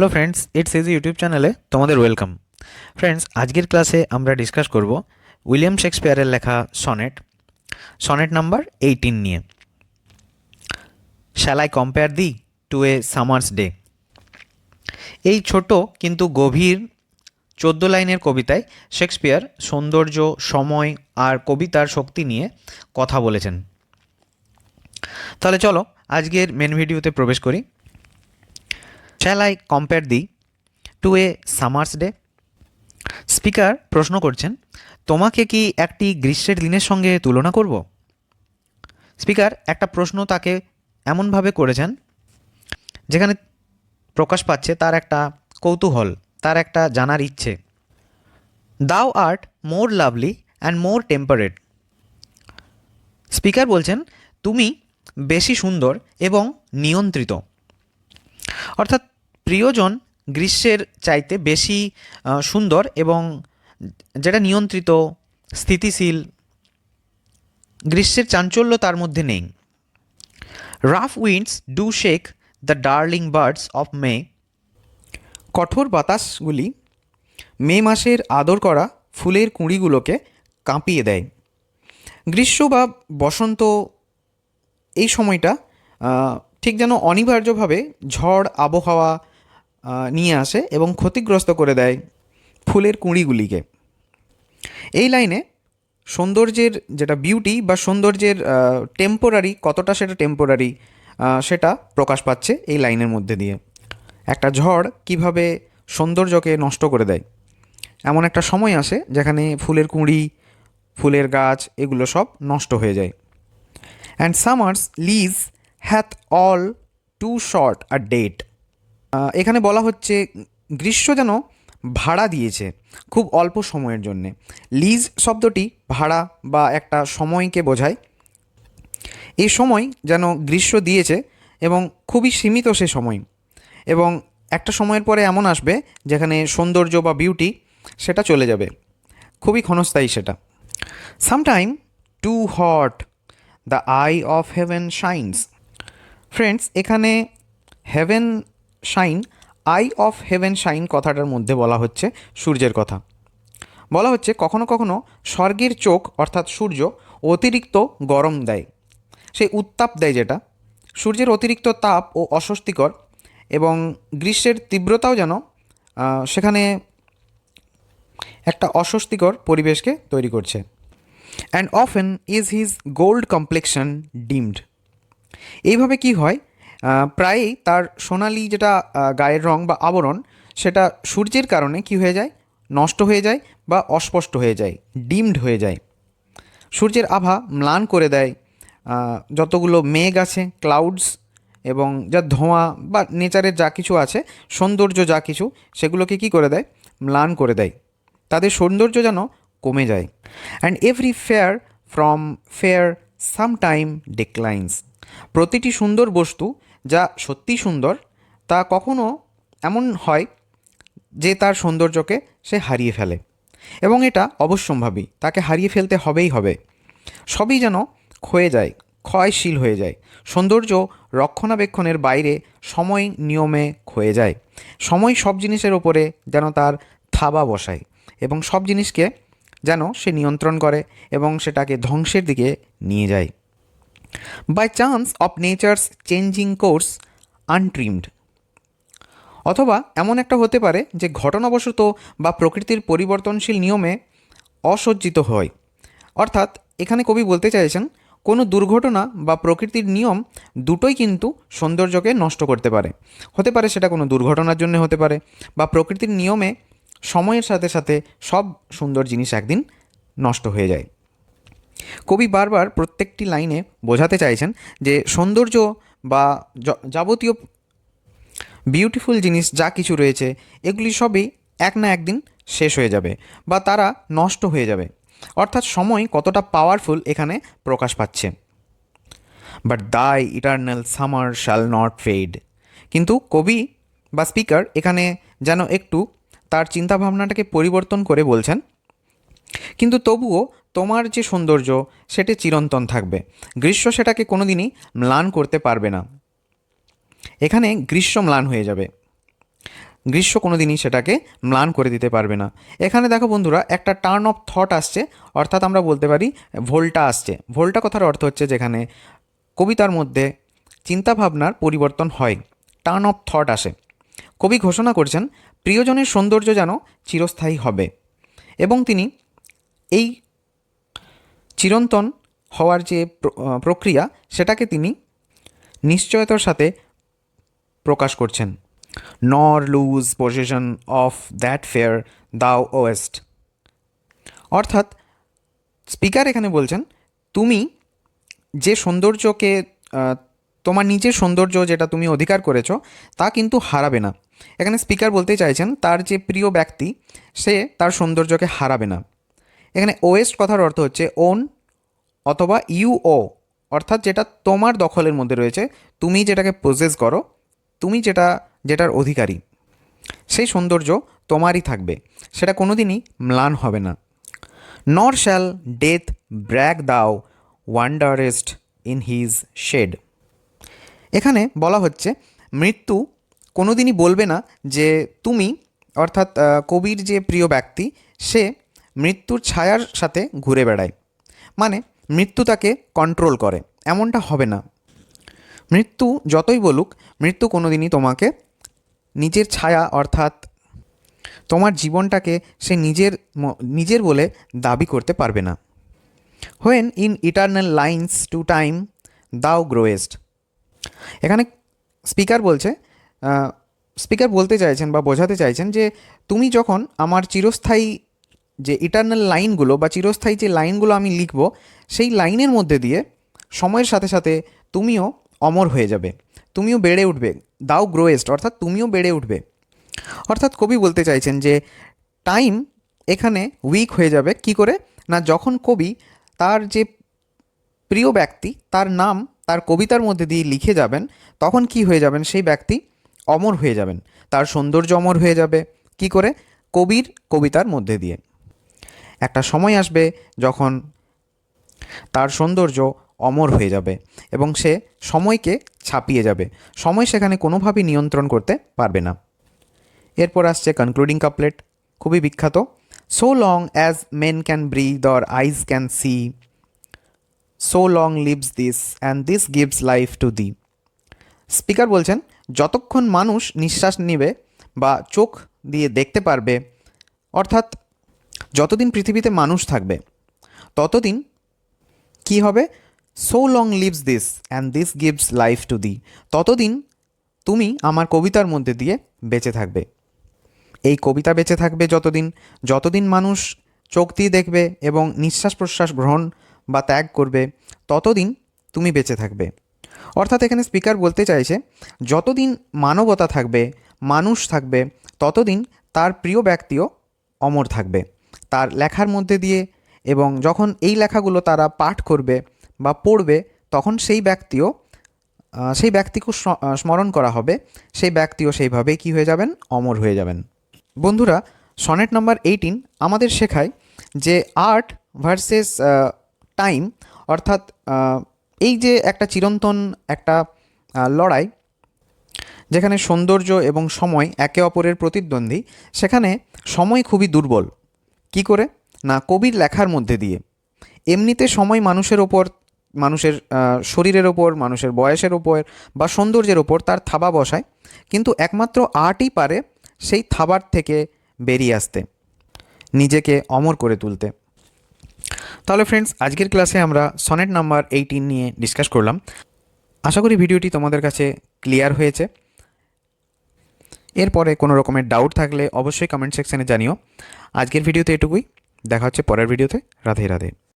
Hello friends it's easy YouTube চ্যানেলে তোমাদের welcome friends আজকের ক্লাসে আমরা ডিসকাস করব উইলিয়াম শেক্সপিয়ারের লেখা সনেট সনেট নাম্বার এইটিন নিয়ে। Shall I compare thee to a summer's day এই ছোট কিন্তু গভীর চোদ্দ লাইনের কবিতায় শেক্সপিয়ার সৌন্দর্য, সময় আর কবিতার শক্তি নিয়ে কথা বলেছেন। তাহলে চলো, আজকের মেন ভিডিওতে প্রবেশ করি। Shall I compare thee to a summer's day speaker প্রশ্ন করছেন, তোমাকে কি একটি গ্রীষ্মের দিনের সঙ্গে তুলনা করব? স্পিকার একটা প্রশ্ন তাকে এমনভাবে করেছেন, যেখানে প্রকাশ পাচ্ছে তার একটা কৌতূহল, তার একটা জানার ইচ্ছে। Thou art more lovely and more temperate speaker বলছেন, তুমি বেশি সুন্দর এবং নিয়ন্ত্রিত। অর্থাৎ প্রিয়জন গ্রীষ্মের চাইতে বেশি সুন্দর এবং যেটা নিয়ন্ত্রিত, স্থিতিশীল, গ্রীষ্মের চাঞ্চল্য তার মধ্যে নেই। Rough winds do shake the darling buds of May. কঠোর বাতাসগুলি মে মাসের আদর করা ফুলের কুঁড়িগুলোকে কাঁপিয়ে দেয়। গ্রীষ্ম বা বসন্ত এই সময়টা ঠিক যেন অনিবার্যভাবে ঝড়, আবহাওয়া নিয়ে আসে এবং ক্ষতিগ্রস্ত করে দেয় ফুলের কুঁড়িগুলিকে। এই লাইনে সৌন্দর্যের যেটা বিউটি বা সৌন্দর্যের টেম্পোরারি কতটা সেটা টেম্পোরারি সেটা প্রকাশ পাচ্ছে এই লাইনের মধ্যে দিয়ে। একটা ঝড় কীভাবে সৌন্দর্যকে নষ্ট করে দেয়? এমন একটা সময় আসে যেখানে ফুলের কুঁড়ি, ফুলের গাছ, এগুলো সব নষ্ট হয়ে যায়। And summer's lease hath all too short a date. এখানে বলা হচ্ছে গ্রীষ্ম যেন ভাড়া দিয়েছে খুব অল্প সময়ের জন্যে। লিজ শব্দটি ভাড়া বা একটা সময়কে বোঝায়। এই সময় যেন গ্রীষ্ম দিয়েছে এবং খুবই সীমিত সে সময়। এবং একটা সময়ের পরে এমন আসবে যেখানে সৌন্দর্য বা বিউটি সেটা চলে যাবে। খুবই ক্ষণস্থায়ী সেটা। Sometime too hot the eye of heaven shines friends এখানে heaven shine eye of heaven shine কথাটার মধ্যে বলা হচ্ছে সূর্যের কথা। বলা হচ্ছে কখনো কখনো স্বর্গের চোখ, অর্থাৎ সূর্য, অতিরিক্ত গরম দেয়। সেই উত্তাপ দেয় যেটা। সূর্যের অতিরিক্ত তাপ ও অস্বস্তিকর এবং গ্রীষ্মের তীব্রতাও যেন সেখানে একটা অস্বস্তিকর পরিবেশকে তৈরি করছে। And often is his gold complexion dimmed এইভাবে কি হয়? প্রায়ই তার সোনালি যেটা গায়ের রং বা আবরণ, সেটা সূর্যের কারণে কি হয়ে যায়? নষ্ট হয়ে যায় বা অস্পষ্ট হয়ে যায়, ডিমড হয়ে যায়। সূর্যের আভা ম্লান করে দেয় যতগুলো মেঘ আছে ক্লাউডস এবং যা ধোঁয়া বা নেচারের যা কিছু আছে, সৌন্দর্য যা কিছু, সেগুলোকে কি করে দেয়? ম্লান করে দেয়। তাদের সৌন্দর্য যেন কমে যায়। And every fair from fair sometime declines প্রতিটি সুন্দর বস্তু যা সত্যি সুন্দর, তা কখনো এমন হয় যে তার সৌন্দর্যকে সে হারিয়ে ফেলে। এবং এটা অবশ্যম্ভাবী, তাকে হারিয়ে ফেলতে হবেই হবে। সবই যেন ক্ষয়ে যায়, ক্ষয়শীল হয়ে যায়। সৌন্দর্য রক্ষণাবেক্ষণের বাইরে সময় নিয়মে ক্ষয়ে যায়। সময় সব জিনিসের ওপরে যেন তার থাবা বসায় এবং সব জিনিসকে যেন সে নিয়ন্ত্রণ করে এবং সেটাকে ধ্বংসের দিকে নিয়ে যায়। By chance of nature's changing course untrimmed অথবা এমন একটা হতে পারে যে ঘটনাবশত বা প্রকৃতির পরিবর্তনশীল নিয়মে অসজ্জিত হয়। অর্থাৎ এখানে কবি বলতে চাইছেন, কোনো দুর্ঘটনা বা প্রকৃতির নিয়ম দুটোই কিন্তু সৌন্দর্যকে নষ্ট করতে পারে। হতে পারে সেটা কোনো দুর্ঘটনার জন্য হতে পারে বা প্রকৃতির নিয়মে সময়ের সাথে সাথে সব সুন্দর জিনিস একদিন নষ্ট হয়ে যায়। কবি বারবার প্রত্যেকটি লাইনে বোঝাতে চাইছেন যে সৌন্দর্য বা যাবতীয় বিউটিফুল জিনিস যা কিছু রয়েছে, এগুলি সবই এক না একদিন শেষ হয়ে যাবে বা তারা নষ্ট হয়ে যাবে। অর্থাৎ সময় কতটা পাওয়ারফুল এখানে প্রকাশ পাচ্ছে। But thy eternal summer shall not fade কিন্তু কবি বা স্পিকার এখানে যেন একটু তার চিন্তাভাবনাটাকে পরিবর্তন করে বলছেন কিন্তু তবুও তোমার যে সৌন্দর্য, সেটি চিরন্তন থাকবে। গ্রীষ্ম সেটাকে কোনোদিনই ম্লান করতে পারবে না। এখানে গ্রীষ্ম ম্লান হয়ে যাবে। গ্রীষ্ম কোনো দিনই সেটাকে ম্লান করে দিতে পারবে না। এখানে দেখো বন্ধুরা, একটা টার্ন অফ থট আসছে, অর্থাৎ আমরা বলতে পারি ভোল্টা আসছে। ভোল্টা কথার অর্থ হচ্ছে যেখানে কবিতার মধ্যে চিন্তাভাবনার পরিবর্তন হয় টার্ন অফ থট আসে। কবি ঘোষণা করছেন, প্রিয়জনের সৌন্দর্য যেন চিরস্থায়ী হবে। এবং তিনি এই চিরন্তন হওয়ার যে প্রক্রিয়া, সেটাকে তিনি নিশ্চয়তার সাথে প্রকাশ করছেন। Nor lose possession of that fair thou owest অর্থাৎ, স্পিকার এখানে বলছেন, তুমি যে সৌন্দর্যকে তোমার নিজের সৌন্দর্য যেটা তুমি অধিকার করেছ, তা কিন্তু হারাবে না। এখানে স্পিকার বলতে চাইছেন, তার যে প্রিয় ব্যক্তি, সে তার সৌন্দর্যকে হারাবে না। এখানে ওয়েস্ট কথার অর্থ হচ্ছে ওন অথবা ইউও অর্থাৎ যেটা তোমার দখলের মধ্যে রয়েছে, তুমি যেটাকে প্রসেস করো, তুমি যেটা, যেটার অধিকারী, সেই সৌন্দর্য তোমারই থাকবে, সেটা কোনোদিনই ম্লান হবে না। নর শ্যাল ডেথ ব্র্যাক দাও ওয়ান্ডারেস্ট ইন হিজ শেড এখানে বলা হচ্ছে, মৃত্যু কোনোদিনই বলবে না যে তুমি, অর্থাৎ কবির যে প্রিয় ব্যক্তি, সে মৃত্যুর ছায়ার সাথে ঘুরে বেড়ায়। মানে মৃত্যু তাকে কন্ট্রোল করে। এমনটা হবে না। মৃত্যু যতই বলুক, মৃত্যু কোনোদিনই তোমাকে নিজের ছায়া অর্থাৎ তোমার জীবনটাকে সে নিজের নিজের বলে দাবি করতে পারবে না। When in eternal lines to time thou growest এখানে স্পিকার বলছে স্পিকার বলতে চাইছেন বা বোঝাতে চাইছেন যে, তুমি যখন আমার চিরস্থায়ী যে ইটার্নাল লাইনগুলো বা চিরস্থায়ী যে লাইনগুলো আমি লিখব, সেই লাইনের মধ্যে দিয়ে সময়ের সাথে সাথে তুমিও অমর হয়ে যাবে। তুমিও বেড়ে উঠবে। দাও গ্রোয়েস্ট অর্থাৎ তুমিও বেড়ে উঠবে। অর্থাৎ কবি বলতে চাইছেন যে টাইম এখানে উইক হয়ে যাবে। কি করে? না, যখন কবি তার যে প্রিয় ব্যক্তি, তার নাম তার কবিতার মধ্যে দিয়ে লিখে যাবেন, তখন কি হয়ে যাবেন? সেই ব্যক্তি অমর হয়ে যাবেন। তার সৌন্দর্য অমর হয়ে যাবে। কি করে? কবির কবিতার মধ্যে দিয়ে। একটা সময় আসবে যখন তার সৌন্দর্য অমর হয়ে যাবে এবং সে সময়কে ছাপিয়ে যাবে। সময় সেখানে কোনোভাবেই নিয়ন্ত্রণ করতে পারবে না। এরপর আসছে কনক্লুডিং কাপলেট খুবই বিখ্যাত। So long as men can breathe or eyes can see so long lives this and this gives life to thee speaker বলছেন, যতক্ষণ মানুষ নিঃশ্বাস নেবে বা চোখ দিয়ে দেখতে পারবে, অর্থাৎ যতদিন পৃথিবীতে মানুষ থাকবে, ততদিন কি হবে? So long lives this and this gives life to thee ততদিন তুমি আমার কবিতার মধ্যে দিয়ে বেঁচে থাকবে। এই কবিতা বেঁচে থাকবে যতদিন যতদিন মানুষ চোখ দিয়ে দেখবে এবং নিঃশ্বাস প্রশ্বাস গ্রহণ বা ত্যাগ করবে, ততদিন তুমি বেঁচে থাকবে। অর্থাৎ এখানে স্পিকার বলতে চাইছে, যতদিন মানবতা থাকবে, মানুষ থাকবে, ততদিন তার প্রিয় ব্যক্তিও অমর থাকবে। তার লেখার মধ্যে দিয়ে এবং যখন এই লেখাগুলো তারা পাঠ করবে বা পড়বে, তখন সেই ব্যক্তিও সেই ব্যক্তিকে স্মরণ করা হবে। সেই ব্যক্তিও সেইভাবেই কী হয়ে যাবেন? অমর হয়ে যাবেন। বন্ধুরা, সনেট নাম্বার এইটিন আমাদের শেখায় যে আর্ট ভার্সেস টাইম অর্থাৎ এই যে একটা চিরন্তন একটা লড়াই, যেখানে সৌন্দর্য এবং সময় একে অপরের প্রতিদ্বন্দ্বী, সেখানে সময় খুবই দুর্বল। কি করে? না, কবির লেখার মধ্যে দিয়ে। এমনিতে সময় মানুষের ওপর, মানুষের শরীরের ওপর, মানুষের বয়সের ওপর বা সৌন্দর্যের ওপর তার থাবা বসায়, কিন্তু একমাত্র আর্টই পারে সেই থাবার থেকে বেরিয়ে আসতে, নিজেকে অমর করে তুলতে। তাহলে ফ্রেন্ডস আজকের ক্লাসে আমরা সনেট নাম্বার এইটিন নিয়ে ডিসকাস করলাম। আশা করি ভিডিওটি তোমাদের কাছে ক্লিয়ার হয়েছে। এরপরে কোনো রকমের ডাউট থাকলে অবশ্যই কমেন্ট সেকশানে জানিও। আজকের ভিডিওতে এটুকুই। দেখা হচ্ছে পরের ভিডিওতে। রাধে রাধে।